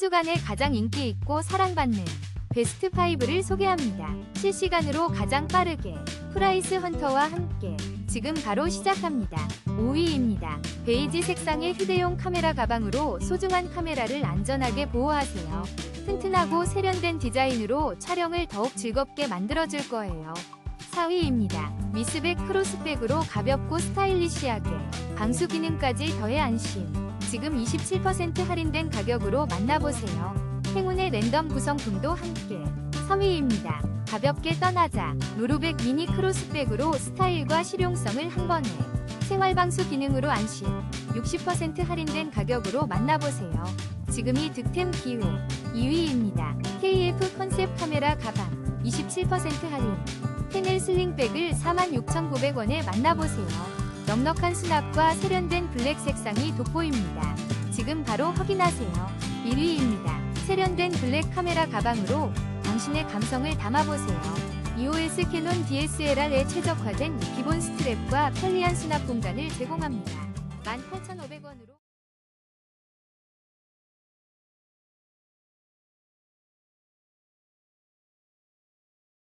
주간에 가장 인기 있고 사랑받는 베스트 5를 소개합니다. 실시간으로 가장 빠르게 프라이스 헌터와 함께 지금 바로 시작합니다. 5위입니다. 베이지 색상의 휴대용 카메라 가방으로 소중한 카메라를 안전하게 보호하세요. 튼튼하고 세련된 디자인으로 촬영을 더욱 즐겁게 만들어줄 거예요. 4위입니다. 미스백 크로스백으로 가볍고 스타일리시하게 방수 기능까지 더해 안심. 지금 27% 할인된 가격으로 만나보세요. 행운의 랜덤 구성품도 함께. 3위입니다. 가볍게 떠나자. 노루백 미니 크로스백으로 스타일과 실용성을 한 번에. 생활방수 기능으로 안심. 60% 할인된 가격으로 만나보세요. 지금이 득템 기회. 2위입니다. KF 컨셉 카메라 가방. 27% 할인. 테넬 슬링백을 46,900원에 만나보세요. 넉넉한 수납과 세련된 블랙 색상이 돋보입니다. 지금 바로 확인하세요. 1위입니다. 세련된 블랙 카메라 가방으로 당신의 감성을 담아보세요. EOS 캐논 DSLR에 최적화된 기본 스트랩과 편리한 수납 공간을 제공합니다. 18,500원으로